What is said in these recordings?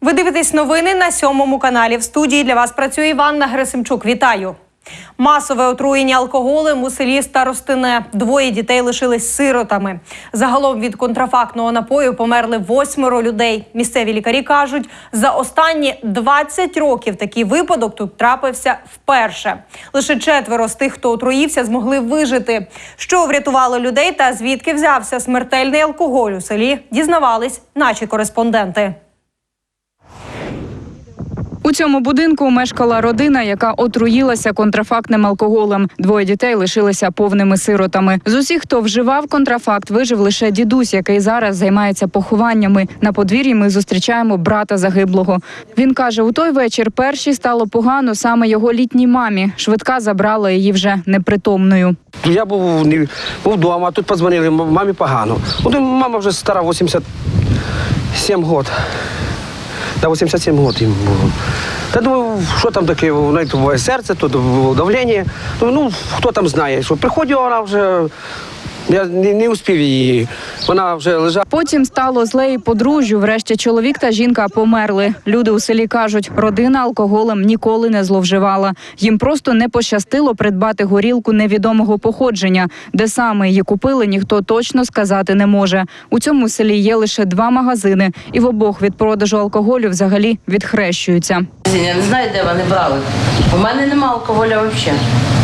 Ви дивитесь новини на сьомому каналі. В студії для вас працює Іванна Грисимчук. Вітаю. Масове отруєння алкоголем у селі Старостине. Двоє дітей лишились сиротами. Загалом від контрафактного напою померли восьмеро людей. Місцеві лікарі кажуть, за останні 20 років такий випадок тут трапився вперше. Лише четверо з тих, хто отруївся, змогли вижити. Що врятувало людей та звідки взявся смертельний алкоголь у селі, дізнавались наші кореспонденти. У цьому будинку мешкала родина, яка отруїлася контрафактним алкоголем. Двоє дітей лишилися повними сиротами. З усіх, хто вживав контрафакт, вижив лише дідусь, який зараз займається похованнями. На подвір'ї ми зустрічаємо брата загиблого. Він каже, у той вечір першій стало погано саме його літній мамі. Швидка забрала її вже непритомною. Я був не був вдома, а тут подзвонили, мамі погано. Ну, мама вже стара, 87 років. Та 87 років їм було. Та думаю, що там таке, навіть серце, то давлення. Ну, ну, хто там знає, що приходила вона вже, я не, не успів її. Вона вже лежала. Потім стало зле і подружжю. Врешті чоловік та жінка померли. Люди у селі кажуть, родина алкоголем ніколи не зловживала. Їм просто не пощастило придбати горілку невідомого походження. Де саме її купили, ніхто точно сказати не може. У цьому селі є лише два магазини, і в обох від продажу алкоголю взагалі відхрещуються. Я не знаю, де вони брали. У мене нема алкоголя взагалі.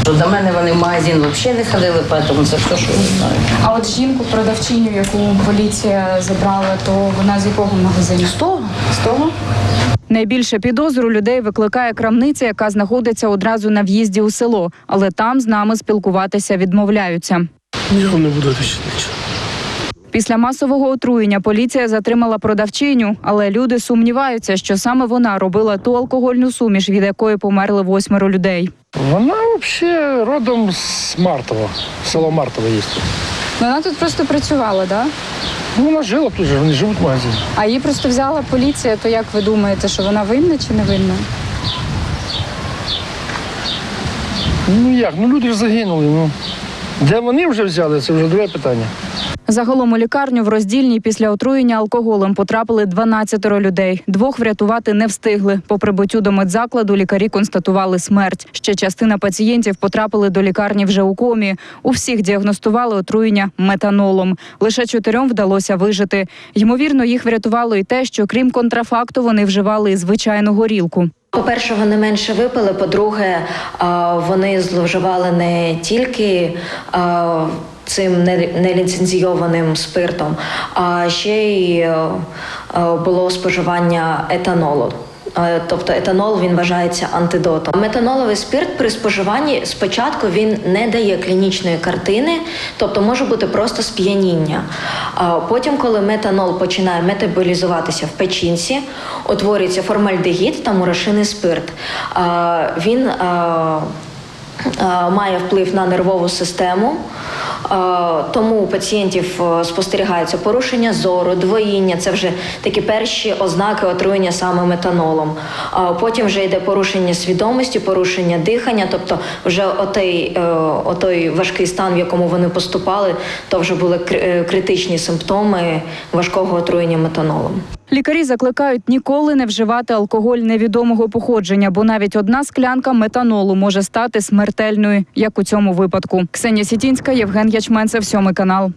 До мене вони в магазин взагалі не ходили, тому це все, що не знаю. А от жінку продавчиню, яку поліція забрала, то вона з якого магазину? З того? З того? Найбільше підозру людей викликає крамниця, яка знаходиться одразу на в'їзді у село, але там з нами спілкуватися відмовляються. Нічого не буду відповідати нічого. Після масового отруєння поліція затримала продавчиню, але люди сумніваються, що саме вона робила ту алкогольну суміш, від якої померли восьмеро людей. Вона взагалі родом з Мартова, село Мартово є. Ну, Вона тут просто працювала, да? Ну, вона жила тут же, вони живуть в магазині. А її просто взяла поліція, то як ви думаєте, що вона винна чи не винна? Ну як, ну люди ж загинули. Ну. Де вони вже взяли, це вже друге питання. Загалом у лікарню в роздільній після отруєння алкоголем потрапили 12 людей. Двох врятувати не встигли. По прибуттю до медзакладу лікарі констатували смерть. Ще частина пацієнтів потрапили до лікарні вже у комі. У всіх діагностували отруєння метанолом. Лише чотирьом вдалося вижити. Ймовірно, їх врятувало і те, що крім контрафакту вони вживали і звичайну горілку. По-перше, вони менше випили. По-друге, а, вони зловживали не тільки цим не- неліцензійованим спиртом, а ще й е, е, було споживання етанолу. Е, Тобто етанол він вважається антидотом. Метаноловий спирт при споживанні спочатку він не дає клінічної картини, тобто може бути просто сп'яніння. Потім, коли метанол починає метаболізуватися в печінці, утворюється формальдегід та мурашиний спирт. Він має вплив на нервову систему. Е, Тому у пацієнтів е, спостерігається порушення зору, двоїння. Це вже такі перші ознаки отруєння саме метанолом. А Потім вже йде порушення свідомості, порушення дихання, тобто вже отей, е, отой важкий стан, в якому вони поступали, то вже були кри- е, критичні симптоми важкого отруєння метанолом. Лікарі закликають ніколи не вживати алкоголь невідомого походження, бо навіть одна склянка метанолу може стати смертельною, як у цьому випадку. Ксенія Сітінська, Євген Ячменцев, сьомий канал.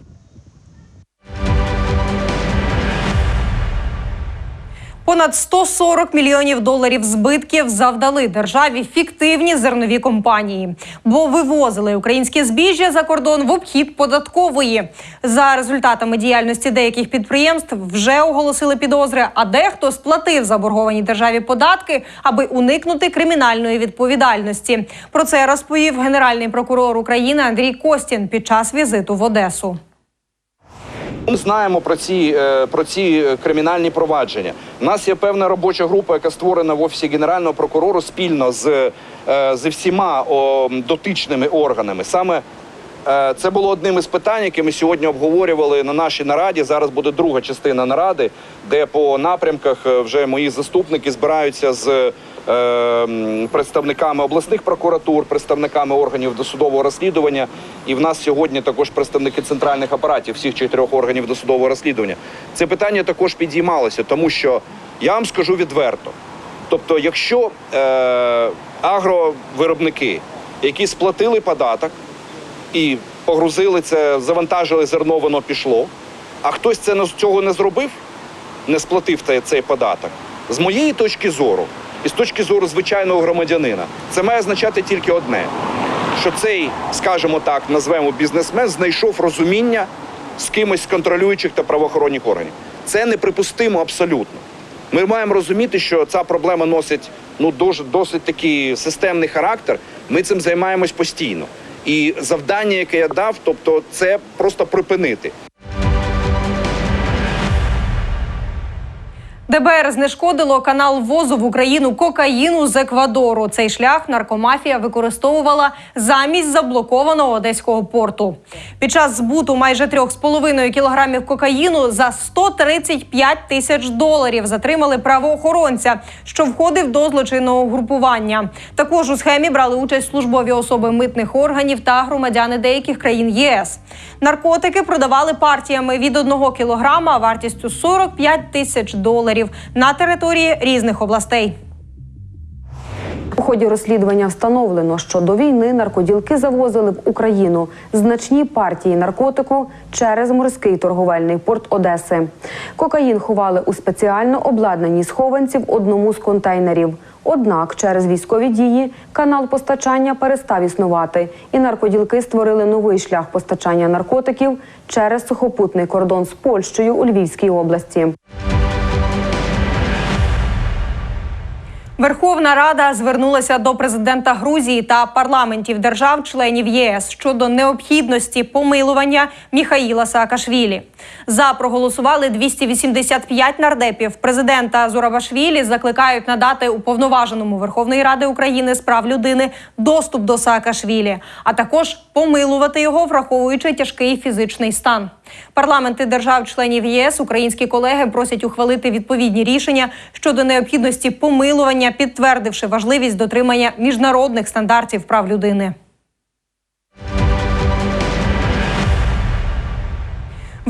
Понад 140 мільйонів доларів збитків завдали державі фіктивні зернові компанії, бо вивозили українське збіжжя за кордон в обхід податкової. За результатами діяльності деяких підприємств вже оголосили підозри, а дехто сплатив заборговані державі податки, аби уникнути кримінальної відповідальності. Про це розповів генеральний прокурор України Андрій Костін під час візиту в Одесу. Ми знаємо про ці, е, про ці кримінальні провадження. У нас є певна робоча група, яка створена в офісі генерального прокурору спільно з, е, зі всіма дотичними органами. Саме е, це було одним із питань, які ми сьогодні обговорювали на нашій нараді. Зараз буде друга частина наради, де по напрямках вже мої заступники збираються з представниками обласних прокуратур, представниками органів досудового розслідування. І в нас сьогодні також представники центральних апаратів всіх чотирьох органів досудового розслідування. Це питання також підіймалося, тому що Я вам скажу відверто. Тобто, якщо е, агровиробники, які сплатили податок і погрузили це, завантажили зерно, воно пішло, а хтось це цього не зробив, не сплатив цей податок. З моєї точки зору, і з точки зору звичайного громадянина, це має означати тільки одне: що цей, скажімо так, назвемо бізнесмен, знайшов розуміння з кимось з контролюючих та правоохоронних органів. Це неприпустимо абсолютно. Ми маємо розуміти, що ця проблема носить ну дуже досить такий системний характер. Ми цим займаємось постійно. І завдання, яке я дав, тобто, це просто припинити. ДБР знешкодило канал ввозу в Україну кокаїну з Еквадору. Цей шлях наркомафія використовувала замість заблокованого одеського порту. Під час збуту майже 3,5 кілограмів кокаїну за 135 тисяч доларів затримали правоохоронця, що входив до злочинного групування. Також у схемі брали участь службові особи митних органів та громадяни деяких країн ЄС. Наркотики продавали партіями від 1 кілограма вартістю 45 тисяч доларів на території різних областей. У ході розслідування встановлено, що до війни наркоділки завозили в Україну значні партії наркотику через морський торговельний порт Одеси. Кокаїн ховали у спеціально обладнаній схованці в одному з контейнерів. Однак через військові дії канал постачання перестав існувати, і наркоділки створили новий шлях постачання наркотиків через сухопутний кордон з Польщею у Львівській області. Верховна Рада звернулася до президента Грузії та парламентів держав-членів ЄС щодо необхідності помилування Міхаїла Саакашвілі. За проголосували 285 нардепів. Президента Зурабашвілі закликають надати уповноваженому Верховної Ради України з прав людини доступ до Саакашвілі, а також помилувати його, враховуючи тяжкий фізичний стан. Парламенти держав-членів ЄС українські колеги просять ухвалити відповідні рішення щодо необхідності помилування, підтвердивши важливість дотримання міжнародних стандартів прав людини.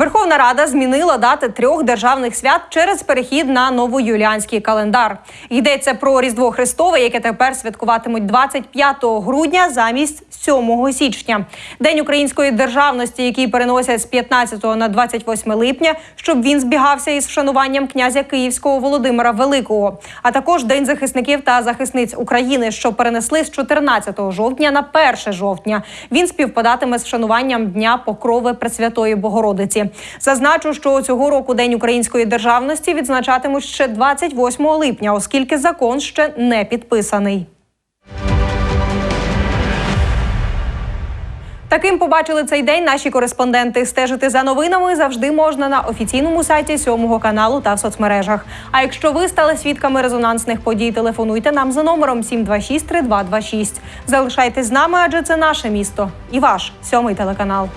Верховна Рада змінила дати трьох державних свят через перехід на новоюліанський календар. Йдеться про Різдво Христове, яке тепер святкуватимуть 25 грудня замість 7 січня. День української державності, який переносять з 15 на 28 липня, щоб він збігався із вшануванням князя Київського Володимира Великого, а також День захисників та захисниць України, що перенесли з 14 жовтня на 1 жовтня. Він співпадатиме з вшануванням Дня Покрови Пресвятої Богородиці. Зазначу, що цього року День української державності відзначатимуть ще 28 липня, оскільки закон ще не підписаний. Таким побачили цей день наші кореспонденти. Стежити за новинами завжди можна на офіційному сайті сьомого каналу та в соцмережах. А якщо ви стали свідками резонансних подій, телефонуйте нам за номером 726 3226. Залишайтесь з нами, адже це наше місто і ваш сьомий телеканал.